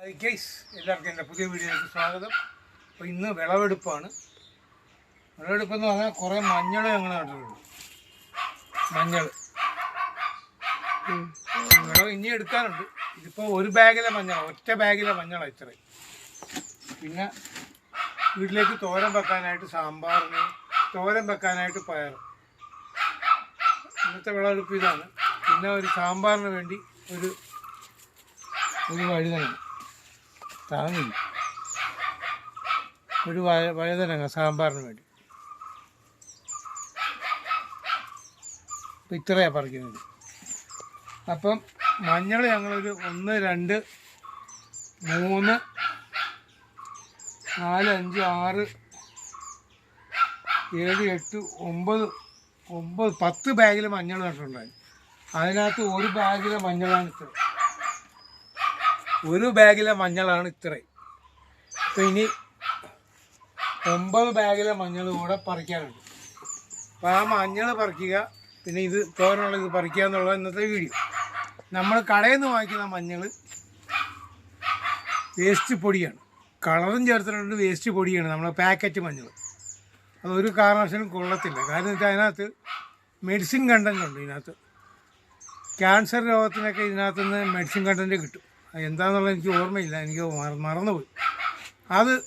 Hi guys എല്ലാവർക്കും എന്റെ പുതിയ വീഡിയോയിലേക്ക് സ്വാഗതം. അപ്പോൾ ഇന്ന് വിളവെടുപ്പാണ്. വിളവെടുപ്പ് എന്ന് പറഞ്ഞാൽ കുറേ മഞ്ഞൾ ഞങ്ങൾ നട്ടിട്ടുണ്ട്. മഞ്ഞൾ. വിളവ് ഇനി എടുക്കാനുണ്ട്. ഇതിപ്പോൾ ഒരു ബാഗിലെ മഞ്ഞൾ ഒറ്റ ബാഗിലെ മഞ്ഞളാണ് ഇത്രയും. പിന്നെ വീട്ടിലേക്ക് തോരൻ വെക്കാനായിട്ട് സാമ്പാറിന് തോരൻ വെക്കാനായിട്ട് പയർ ഇന്നത്തെ വിളവെടുപ്പ് ഇതാണ്. പിന്നെ ഒരു സാമ്പാറിന് വേണ്ടി ഒരു ഒരു വഴുതനങ്ങ താങ്ങില്ല ഒരു വയ വഴുതനങ്ങ സാമ്പാറിന് വേണ്ടി. അപ്പം ഇത്രയാണ് പറിക്കുന്നത്. അപ്പം മഞ്ഞൾ ഞങ്ങളൊരു ഒന്ന് രണ്ട് മൂന്ന് നാല് അഞ്ച് ആറ് ഏഴ് എട്ട് ഒമ്പത് ഒമ്പത് പത്ത് ബാഗിൽ മഞ്ഞൾ നട്ടിട്ടുണ്ടായി അതിനകത്ത് ഒരു ബാഗിലെ മഞ്ഞളാണ് ഇത്ര ഒരു ബാഗിലെ മഞ്ഞളാണ് ഇത്രയും. അപ്പം ഇനി ഒമ്പത് ബാഗിലെ മഞ്ഞൾ കൂടെ പറിക്കാനുണ്ട്. അപ്പോൾ ആ മഞ്ഞൾ പറിക്കുക പിന്നെ ഇത് തോരനുള്ള ഇത് പറിക്കുക എന്നുള്ളത് ഇന്നത്തെ വീഡിയോ. നമ്മൾ കടയിൽ നിന്ന് വാങ്ങിക്കുന്ന മഞ്ഞൾ വേസ്റ്റ് പൊടിയാണ്. കളറും ചേർത്തിട്ടുണ്ട് വേസ്റ്റ് പൊടിയാണ്. നമ്മളെ പാക്കറ്റ് മഞ്ഞൾ. അതൊരു കാരണവശാലും കൊള്ളത്തില്ല. കാരണം വെച്ചാൽ അതിനകത്ത് മെഡിസിൻ കണ്ടന്റ് ഉണ്ട് ഇതിനകത്ത്. ക്യാൻസർ രോഗത്തിനൊക്കെ ഇതിനകത്ത് നിന്ന് മെഡിസിൻ കണ്ടന്റ് കിട്ടും. എന്താണെന്നുള്ളത് എനിക്ക് ഓർമ്മയില്ല. എനിക്ക് മറന്നുപോയി. അത്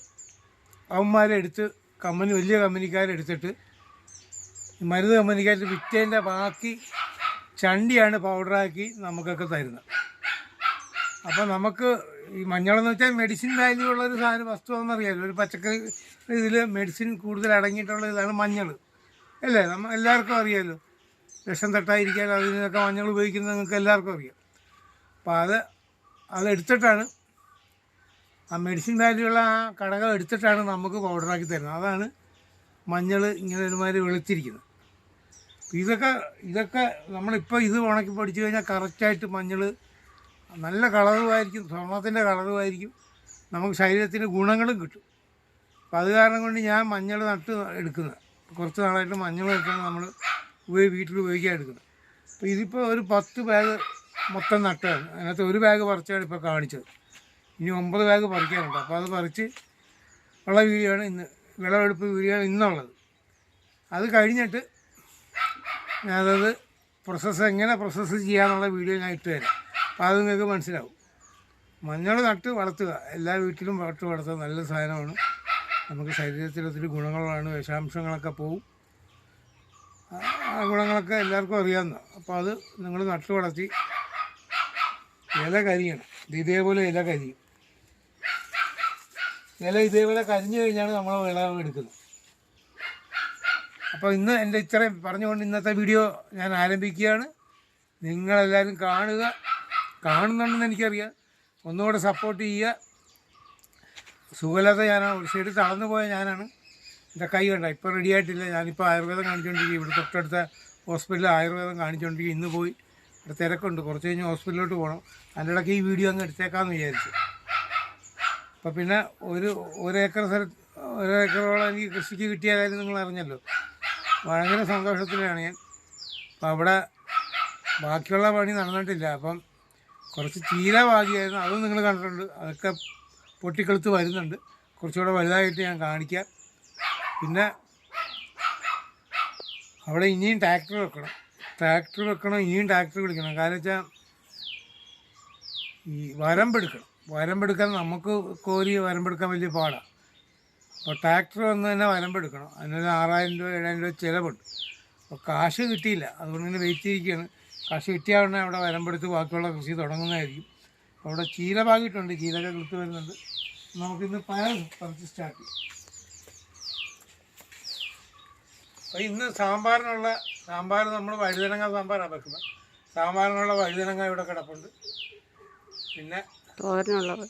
അവന്മാരെടുത്ത് കമ്പനി വലിയ കമ്പനിക്കാരെടുത്തിട്ട് മരുന്ന് കമ്പനിക്കാർ വിറ്റേന്റെ ബാക്കി ചണ്ടിയാണ് പൗഡറാക്കി നമുക്കൊക്കെ തരുന്നത്. അപ്പോൾ നമുക്ക് ഈ മഞ്ഞളെന്ന് വെച്ചാൽ മെഡിസിൻ വാല്യൂ ഉള്ള ഒരു സാധനം വസ്തുവാണെന്നറിയാമല്ലോ ഒരു പച്ചക്കറി ഇതിൽ മെഡിസിൻ കൂടുതൽ അടങ്ങിയിട്ടുള്ള ഇതാണ് മഞ്ഞൾ. അല്ലേ? നമ്മൾ എല്ലാവർക്കും അറിയാമല്ലോ വിഷം തട്ടായിരിക്കാൻ അതിനൊക്കെ മഞ്ഞൾ ഉപയോഗിക്കുന്നത് നിങ്ങൾക്ക് എല്ലാവർക്കും അറിയാം. അപ്പോൾ അത് അതെടുത്തിട്ടാണ്. ആ മെഡിസിൻ വാല്യുള്ള ആ കടകൾ എടുത്തിട്ടാണ് നമുക്ക് പൗഡറാക്കി തരുന്നത്. അതാണ് മഞ്ഞൾ ഇങ്ങനെ ഒരുമാതിരി വെളുത്തിരിക്കുന്നത്. ഇതൊക്കെ ഇതൊക്കെ നമ്മളിപ്പോൾ ഇത് ഉണക്കി പഠിച്ചു കഴിഞ്ഞാൽ കറക്റ്റായിട്ട് മഞ്ഞൾ നല്ല കളറുമായിരിക്കും സ്വർണത്തിന്റെ കളറുമായിരിക്കും. നമുക്ക് ശരീരത്തിന് ഗുണങ്ങളും കിട്ടും. അപ്പോൾ അത് കാരണം കൊണ്ട് ഞാൻ മഞ്ഞൾ നട്ട് എടുക്കുന്നത്. കുറച്ച് നാളായിട്ട് മഞ്ഞൾ നട്ടാണ് നമ്മൾ ഉപയോഗി വീട്ടിൽ ഉപയോഗിക്കാൻ എടുക്കുന്നത്. അപ്പോൾ ഇതിപ്പോൾ ഒരു പത്ത് ബാഗ് മൊത്തം നട്ടതാണ് അതിനകത്ത് ഒരു ബാഗ് പറിച്ചാണ് ഇപ്പോൾ കാണിച്ചത്. ഇനി ഒമ്പത് ബാഗ് പറിക്കാനുണ്ട്. അപ്പോൾ അത് പറിച്ച് ഉള്ള വീഡിയോ ആണ് ഇന്ന് വിളവെടുപ്പ് വീഡിയോ ഇന്നുള്ളത്. അത് കഴിഞ്ഞിട്ട് ഞാനത് പ്രോസസ്സ് എങ്ങനെ പ്രോസസ്സ് ചെയ്യാന്നുള്ള വീഡിയോ ഞാൻ ഇട്ട് തരാം. അപ്പോൾ അത് നിങ്ങൾക്ക് മനസ്സിലാവും. മഞ്ഞൾ നട്ട് വളർത്തുക. എല്ലാ വീട്ടിലും നട്ട് വളർത്തുക. നല്ല സാധനമാണ്. നമുക്ക് ശരീരത്തിൽ ഒത്തിരി ഗുണങ്ങളാണ് വിഷാംശങ്ങളൊക്കെ പോവും. ആ ഗുണങ്ങളൊക്കെ എല്ലാവർക്കും അറിയാവുന്ന അപ്പോൾ അത് നിങ്ങൾ നട്ട് വളർത്തി ഇല കരിയണം. ഇത് ഇതേപോലെ ഇല കരിയും. ഇല ഇതേപോലെ കരിഞ്ഞു കഴിഞ്ഞാണ് നമ്മൾ വിളവ് എടുക്കുന്നത്. അപ്പോൾ ഇന്ന് എന്റെ ഇത്രയും പറഞ്ഞുകൊണ്ട് ഇന്നത്തെ വീഡിയോ ഞാൻ ആരംഭിക്കുകയാണ്. നിങ്ങളെല്ലാവരും കാണുക. കാണുന്നുണ്ടെന്ന് എനിക്കറിയാം. ഒന്നുകൂടെ സപ്പോർട്ട് ചെയ്യുക. സുഖമില്ലാത്ത ഞാനാണ് ഒരു സൈഡ് തളർന്നു പോയ ഞാനാണ്. എന്റെ കൈ കണ്ട ഇപ്പോൾ റെഡി ആയിട്ടില്ല. ഞാനിപ്പോൾ ആയുർവേദം കാണിച്ചുകൊണ്ടിരിക്കും ഇവിടെ തൊട്ടടുത്ത ഹോസ്പിറ്റലിൽ ആയുർവേദം കാണിച്ചുകൊണ്ടിരിക്കും ഇന്ന് പോയി ഇവിടെ തിരക്കുണ്ട് കുറച്ച് കഴിഞ്ഞ് ഹോസ്പിറ്റലിലോട്ട് പോകണം അതിന്റെ ഇടയ്ക്ക് ഈ വീഡിയോ അങ്ങ് എടുത്തേക്കാന്ന് വിചാരിച്ചു. അപ്പം പിന്നെ ഒരു ഒരേക്കർ സ്ഥലം ഒരു ഏക്കറോളം എനിക്ക് കൃഷിക്ക് കിട്ടിയ കാര്യം നിങ്ങൾ അറിഞ്ഞല്ലോ. ഭയങ്കര സന്തോഷത്തിലാണ് ഞാൻ. അപ്പം അവിടെ ബാക്കിയുള്ള പണി നടന്നിട്ടില്ല. അപ്പം കുറച്ച് ചീര ബാക്കിയായിരുന്നു അതും നിങ്ങൾ കണ്ടിട്ടുണ്ട്. അതൊക്കെ പൊട്ടിക്കെളുത്ത് വരുന്നുണ്ട്. കുറച്ചുകൂടെ വലുതായിട്ട് ഞാൻ കാണിക്കാം. പിന്നെ അവിടെ ഇനിയും ട്രാക്ടർ വെക്കണം. ട്രാക്ടർ വെക്കണം ഇനിയും ട്രാക്ടർ വിളിക്കണം കാരണം വെച്ചാൽ ഈ വരമ്പെടുക്കണം വരമ്പെടുക്കാൻ നമുക്ക് കോരി വരമ്പെടുക്കാൻ വലിയ പാടാണ് അപ്പോൾ ട്രാക്ടർ വന്ന് തന്നെ വരമ്പെടുക്കണം അതിനൊരു ആറായിരം രൂപ ഏഴായിരം രൂപ ചിലവുണ്ട്. അപ്പോൾ കാശ് കിട്ടിയില്ല. അതുകൊണ്ട് തന്നെ വെയിറ്റ് ചെയ്തിരിക്കുകയാണ്. കാശ് കിട്ടിയ ഉടനെ അവിടെ വരമ്പെടുത്ത് ബാക്കിയുള്ള കൃഷി തുടങ്ങുന്നതായിരിക്കും. അവിടെ ചീല പാകിയിട്ടുണ്ട്. ചീലൊക്കെ കിളുത്ത് വരുന്നുണ്ട്. നമുക്കിന്ന് പയർ പറിച്ച് സ്റ്റാർട്ട് ചെയ്യാം. അപ്പോൾ ഇന്ന് സാമ്പാറിനുള്ള സാമ്പാർ നമ്മൾ വഴുതനങ്ങ സാമ്പാറാണ് വെക്കുന്നത് സാമ്പാറിനുള്ള വഴുതനങ്ങ ഇവിടെ കിടപ്പുണ്ട്. പിന്നെ തോരനുള്ളത്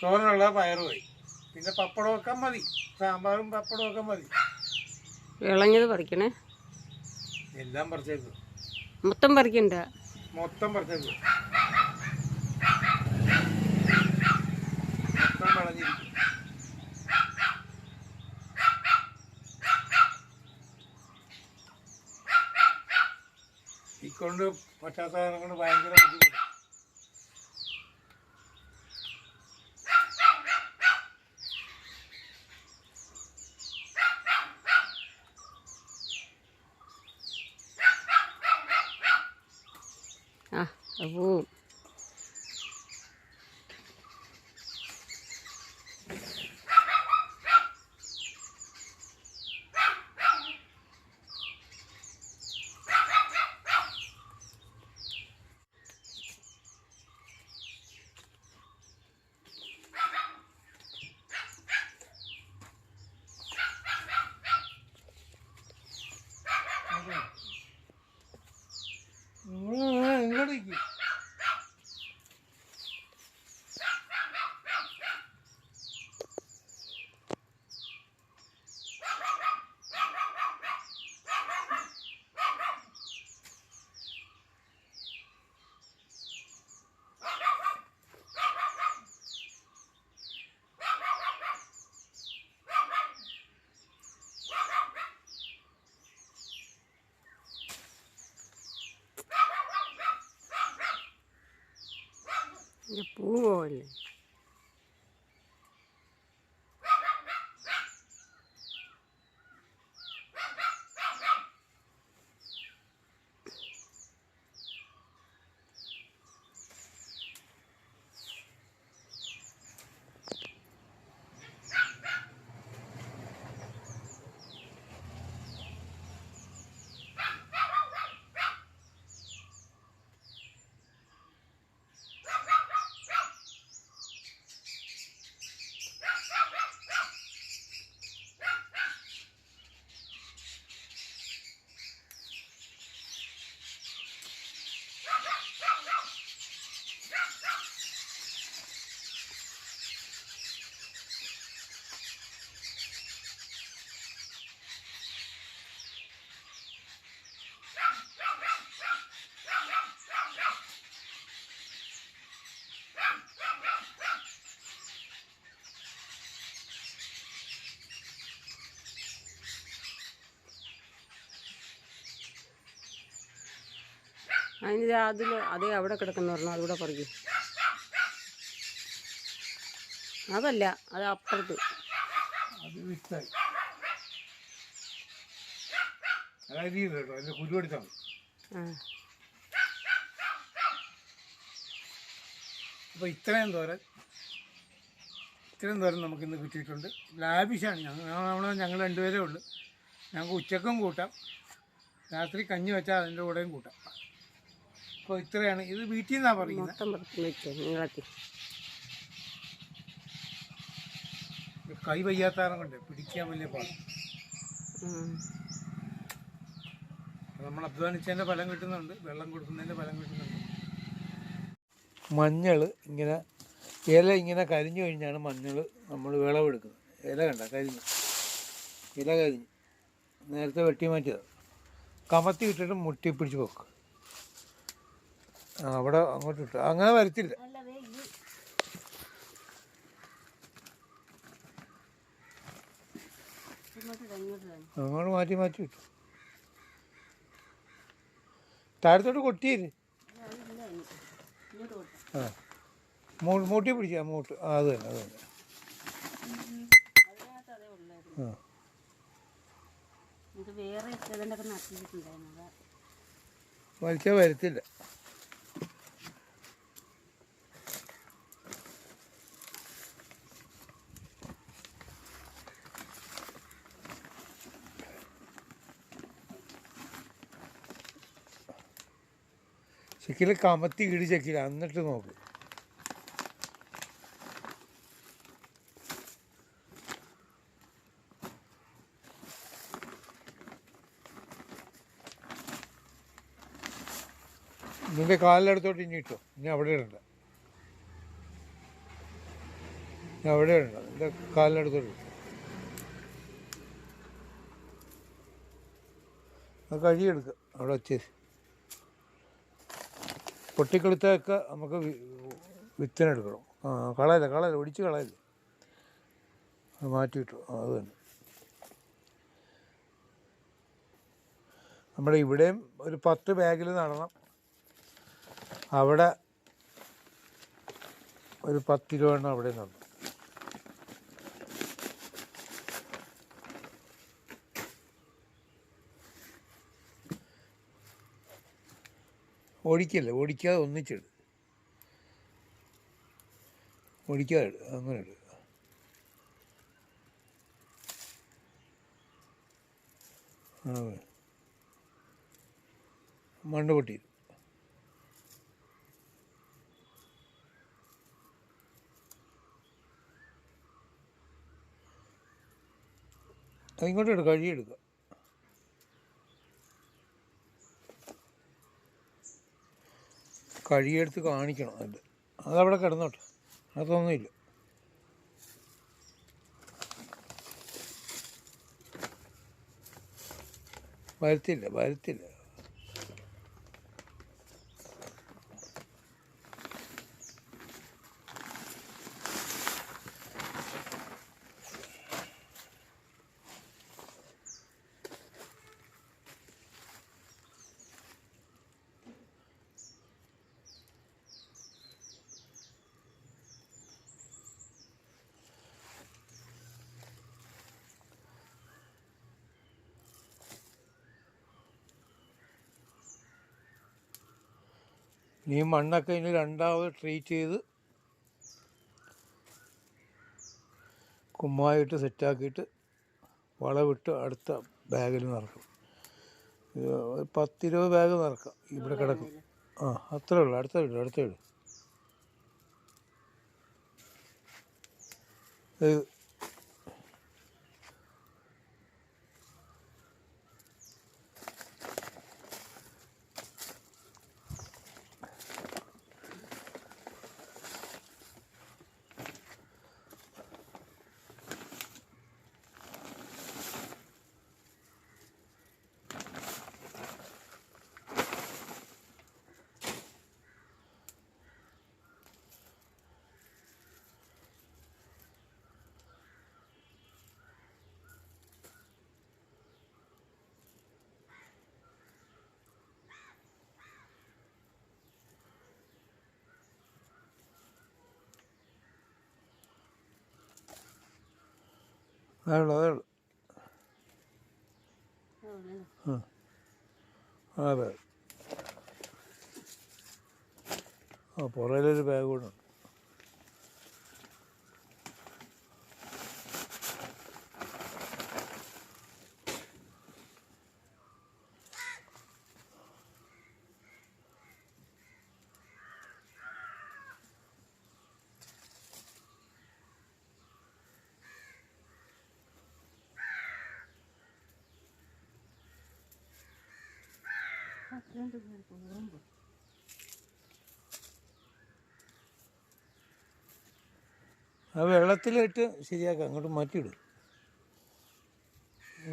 ചോറിനുള്ള പയറുമായി പിന്നെ പപ്പടം പപ്പടമൊക്കെ മതി. സാമ്പാറും പപ്പടം പപ്പടമൊക്കെ മതി. ഇളഞ്ഞത് പറിക്കണേ. എല്ലാം പറിച്ചേക്കും. മൊത്തം പറിക്കണ്ട. മൊത്തം പറിച്ചേക്കും. കൊണ്ട് പശ്ചാത്തലം കൊണ്ട് ഭയങ്കര ബുദ്ധിമുട്ട്. ആ അപ്പോൾ Já olha. അതിന് അതിൽ അതേ അവിടെ കിടക്കുന്ന പറഞ്ഞു അതുകൂടെ പറിക്കും. അതല്ല അത് അപ്പുറത്ത്. അപ്പൊ അപ്പോൾ ഇത്രയും തോരൻ ഇത്രയും തോരൻ നമുക്കിന്ന് കിട്ടിയിട്ടുണ്ട്. ലാബിഷാണ് ഞങ്ങൾ. നമ്മളെ ഞങ്ങൾ രണ്ടുപേരേ ഉള്ളു. ഞങ്ങൾക്ക് ഉച്ചക്കും കൂട്ടാം. രാത്രി കഞ്ഞി വെച്ചാൽ അതിന്റെ കൂടെയും കൂട്ടാം. അപ്പോൾ ഇത്രയാണ്. ഇത് വീട്ടിൽ നിന്നാണ് പറയുന്നത് മൊത്തം നീളത്തിൽ കൈ വയ്യാത്താരം കൊണ്ട്. പിടിക്കാൻ വലിയ പാടാണ് നമ്മൾ അധ്വാനിച്ചതിന്റെ ഫലം കിട്ടുന്നുണ്ട്. വെള്ളം കൊടുക്കുന്നതിന്റെ ഫലം കിട്ടുന്നുണ്ട്. മഞ്ഞൾ ഇങ്ങനെ ഇല ഇങ്ങനെ കരിഞ്ഞു കഴിഞ്ഞാണ് മഞ്ഞൾ നമ്മൾ വിളവെടുക്കുന്നത്. ഇല കണ്ട കരിഞ്ഞു. ഇല കരിഞ്ഞു. നേരത്തെ വെട്ടി മാറ്റിയത്. കമത്തി ഇട്ടിട്ട് മുട്ടി പിടിച്ച് അവിടെ അങ്ങോട്ട് ഇട്ടു. അങ്ങനെ വരത്തില്ല. അങ്ങോട്ട് മാറ്റി മാറ്റി ഇട്ടു. താഴത്തോട്ട് കൊട്ടിയത് ആ. മൂട്ടി പിടിച്ചാ മൂട്ട്. ആ അത് തന്നെ അത് തന്നെ. ആ. വലിച്ചാൽ വരത്തില്ല. ചെക്കിൽ കമത്തി ഇടി ചെക്കിൽ എന്നിട്ട് നോക്ക്. നിന്റെ കാലിലെടുത്തോട്ട് ഇനി ഇട്ടോ? ഇനി അവിടെ ഇടണ്ട. ഇനി അവിടെ ഇടണ്ട. നിന്റെ കാലിലെടുത്തോട്ട് കഴുകിയെടുക്കുക അവിടെ വെച്ചേര്. പൊട്ടിക്കെടുത്തൊക്കെ നമുക്ക് വിത്തിനെടുക്കണം. കളയല്ല കളയല്ല ഒടിച്ച് കളയല്ല? അത് മാറ്റിയിട്ടു അത് തന്നെ. നമ്മുടെ ഇവിടെയും ഒരു പത്ത് ബാഗിൽ നടണം. അവിടെ ഒരു പത്ത് കിലോ എണ്ണം അവിടെ നടന്നു ഓടിക്കല്ലേ ഓടിക്കാതെ ഒന്നിച്ചിട്. ഓടിക്കാതെ അങ്ങനെ ഇട്. മണ്ണ് പൊട്ടി. അതിങ്ങോട്ട് എടുക്കുക കഴിയെടുക്കുക കഴിയെടുത്ത് കാണിക്കണം അത്. അതവിടെ കിടന്നോട്ടെ. അതൊന്നുമില്ല വരുത്തില്ല വരുത്തില്ല. നീ മണ്ണൊക്കെ ഇനി രണ്ടാമത് ട്രീറ്റ് ചെയ്ത് കുമ്മായിട്ട് സെറ്റാക്കിയിട്ട് വളവിട്ട് അടുത്ത ബാഗിൽ നിറക്കും. പത്തിരുപത് ബാഗ് നിറക്കാം. ഇവിടെ കിടക്കും. ആ അത്രേ ഉള്ളൂ. അടുത്ത വീട് അടുത്ത വീട്. ഇത് അതേ ഉള്ളൂ അതേ ഉള്ളൂ ആ അതെ. ആ പുറകിലൊരു ബാഗ് കൂടെ ഉണ്ട്. ആ വെള്ളത്തിലിട്ട് ശരിയാക്കാം. അങ്ങോട്ട് മാറ്റിയിടും.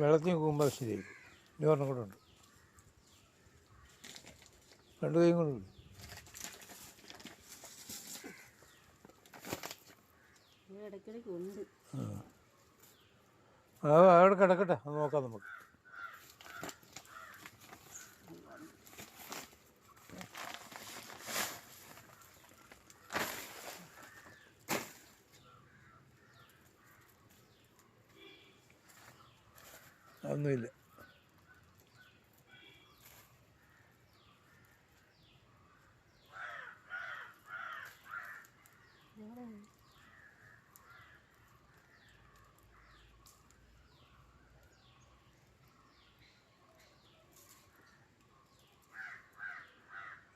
വെള്ളത്തിൽ പോകുമ്പോൾ അത് ഇനി ഒരെണ്ണം കൂടെ ഉണ്ട്. രണ്ട് കൈയും കൊണ്ട് ഉണ്ട്. ആ അവിടെ കിടക്കട്ടെ. അത് നോക്കാം നമുക്ക്. ഒന്നുമില്ല.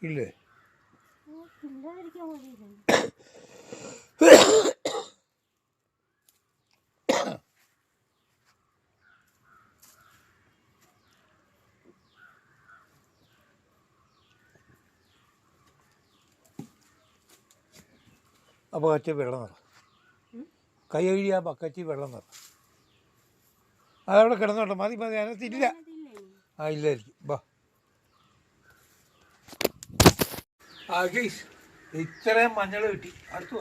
ഇല്ലേ? ആ വെള്ളം നിറ കൈ കഴുകി ആ ബക്കറ്റിൽ വെള്ളം നിറ അതവിടെ കിടന്നോട്ടെ മതി മതി അതിനകത്തില്ല ആ ഇല്ലായിരിക്കും. ബാ. ഇത്രയും മഞ്ഞൾ കിട്ടി. അടുത്തു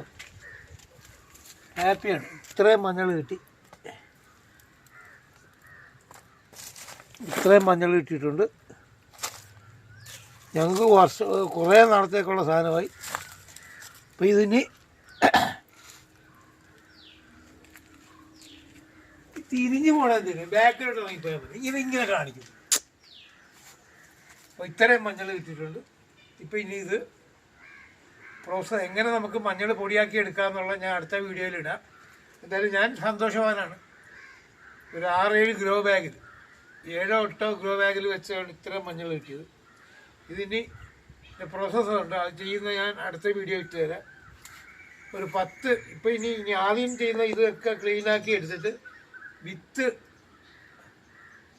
ഹാപ്പിയാണ്. ഇത്രയും മഞ്ഞൾ കിട്ടി. ഇത്രയും മഞ്ഞൾ കിട്ടിയിട്ടുണ്ട്. ഞങ്ങൾക്ക് വർഷം കുറേ നാളത്തേക്കുള്ള സാധനമായി. അപ്പോൾ ഇതിന് ഇത് ഇങ്ങനെ കാണിക്കും. അപ്പോൾ ഇത്രയും മഞ്ഞൾ കിട്ടിയിട്ടുണ്ട്. ഇപ്പൊ ഇനി ഇത് പ്രോസസ് എങ്ങനെ നമുക്ക് മഞ്ഞൾ പൊടിയാക്കി എടുക്കാമെന്നുള്ള ഞാൻ അടുത്ത വീഡിയോയിൽ ഇടാം. എന്തായാലും ഞാൻ സന്തോഷവാനാണ്. ഒരു ആറേഴ് ഗ്രോ ബാഗിൽ ഏഴോ എട്ടോ ഗ്രോ ബാഗിൽ വെച്ചാണ് ഇത്രയും മഞ്ഞൾ കിട്ടിയത്. ഇതിനി പ്രോസസ്സ് ഉണ്ട്. അത് ചെയ്യുന്ന ഞാൻ അടുത്ത വീഡിയോ ഇട്ട് തരാം. ഒരു പത്ത് ഇപ്പം ഇനി ഇനി ആദ്യം ചെയ്യുന്ന ഇതൊക്കെ ക്ലീനാക്കി എടുത്തിട്ട് വിത്ത്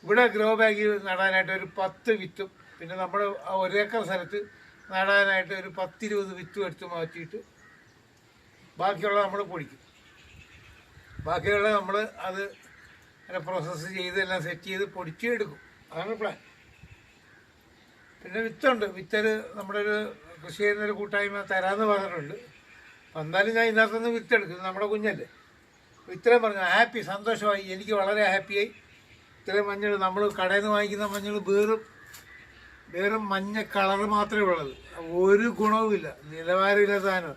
ഇവിടെ ഗ്രോ ബാഗിൽ നടാനായിട്ട് ഒരു പത്ത് വിത്തും പിന്നെ നമ്മൾ ആ ഒരേക്കർ സ്ഥലത്ത് നടാനായിട്ട് ഒരു പത്തിരുപത് വിത്തും എടുത്ത് മാറ്റിയിട്ട് ബാക്കിയുള്ള നമ്മൾ പൊടിക്കും. ബാക്കിയുള്ള നമ്മൾ അത് പ്രോസസ്സ് ചെയ്ത് എല്ലാം സെറ്റ് ചെയ്ത് പൊടിച്ച് എടുക്കും. അതാണ് പ്ലാൻ പിന്നെ വിത്തുണ്ട്. വിത്തൊരു നമ്മുടെ ഒരു കൃഷി ചെയ്യുന്നൊരു കൂട്ടായ്മ തരാമെന്ന് പറഞ്ഞിട്ടുണ്ട്. എന്നാലും ഞാൻ ഇതിനകത്തുനിന്ന് വിത്തെടുക്കും നമ്മുടെ കുഞ്ഞല്ലേ? ഇത്രയും പറഞ്ഞു. ഹാപ്പി സന്തോഷമായി. എനിക്ക് വളരെ ഹാപ്പിയായി. ഇത്രയും മഞ്ഞൾ നമ്മൾ കടയിൽ നിന്ന് വാങ്ങിക്കുന്ന മഞ്ഞൾ വേറും വേറും മഞ്ഞ കളറ് മാത്രമേ ഉള്ളത് ഒരു ഗുണവുമില്ല നിലവാരമില്ല സാധനം.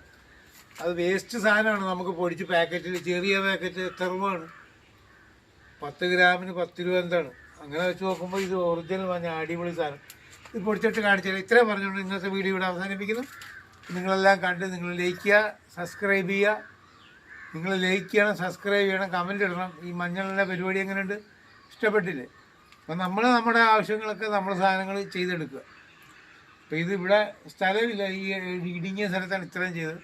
അത് വേസ്റ്റ് സാധനമാണ്. നമുക്ക് പൊടിച്ച് പാക്കറ്റിൽ ചെറിയ പാക്കറ്റ് എത്ര രൂപയാണ് പത്ത് ഗ്രാമിന് പത്ത് രൂപ എന്താണ്? അങ്ങനെ വെച്ച് നോക്കുമ്പോൾ ഇത് ഒറിജിനൽ മഞ്ഞ അടിപൊളി സാധനം. ഇത് പൊടിച്ചിട്ട് കാണിച്ചാൽ ഇത്രയും പറഞ്ഞുകൊണ്ട് ഇന്നത്തെ വീഡിയോ ഇവിടെ അവസാനിപ്പിക്കുന്നു. നിങ്ങളെല്ലാം കണ്ട് നിങ്ങൾ ലൈക്ക് ചെയ്യുക സബ്സ്ക്രൈബ് ചെയ്യുക. നിങ്ങൾ ലൈക്ക് ചെയ്യണം സബ്സ്ക്രൈബ് ചെയ്യണം കമന്റ് ഇടണം. ഈ മഞ്ഞളിന്റെ പരിപാടി എങ്ങനെയുണ്ട്? ഇഷ്ടപ്പെട്ടില്ലേ? അപ്പം നമ്മൾ നമ്മുടെ ആവശ്യങ്ങളൊക്കെ നമ്മൾ സാധനങ്ങൾ ചെയ്തെടുക്കുക. അപ്പോൾ ഇത് ഇവിടെ സ്ഥലമില്ല. ഈ ഇടുങ്ങിയ സ്ഥലത്താണ് ഇത്രയും ചെയ്തത്.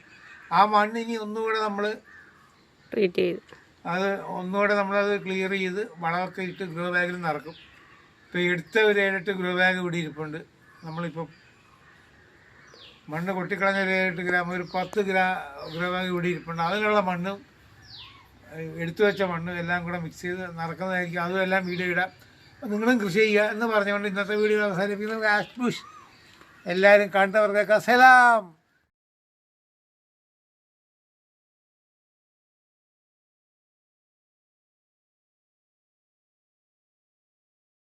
ആ മണ്ണ് ഇനി ഒന്നുകൂടെ നമ്മൾ ട്രീറ്റ് ചെയ്ത്. അത് ഒന്നുകൂടെ നമ്മളത് ക്ലിയർ ചെയ്ത് വളമൊക്കെ ഇട്ട് ഗ്രോ ബാഗിൽ നിറക്കും. ഇപ്പോൾ എടുത്ത ഒരു ഏഴെട്ട് ഗ്രോ ബാഗ് ഇവിടെ ഇരിപ്പുണ്ട്. നമ്മളിപ്പം മണ്ണ് കൊട്ടിക്കളഞ്ഞ ഒരു ഏഴെട്ട് ഗ്രാം ഒരു പത്ത് ഗ്രാം ഗ്രാമം കൂടി ഇരിപ്പുണ്ട്. അതിനുള്ള മണ്ണും എടുത്തു വെച്ച മണ്ണും എല്ലാം കൂടെ മിക്സ് ചെയ്ത് നടക്കുന്നതായിരിക്കും. അതും എല്ലാം വീഡിയോ ഇടാം. നിങ്ങളും കൃഷി ചെയ്യുക എന്ന് പറഞ്ഞുകൊണ്ട് ഇന്നത്തെ വീഡിയോ അവസാനിപ്പിക്കുന്നത് ആഷ്പുഷ് എല്ലാവരും കണ്ടവർക്കൊക്കെ സലാം.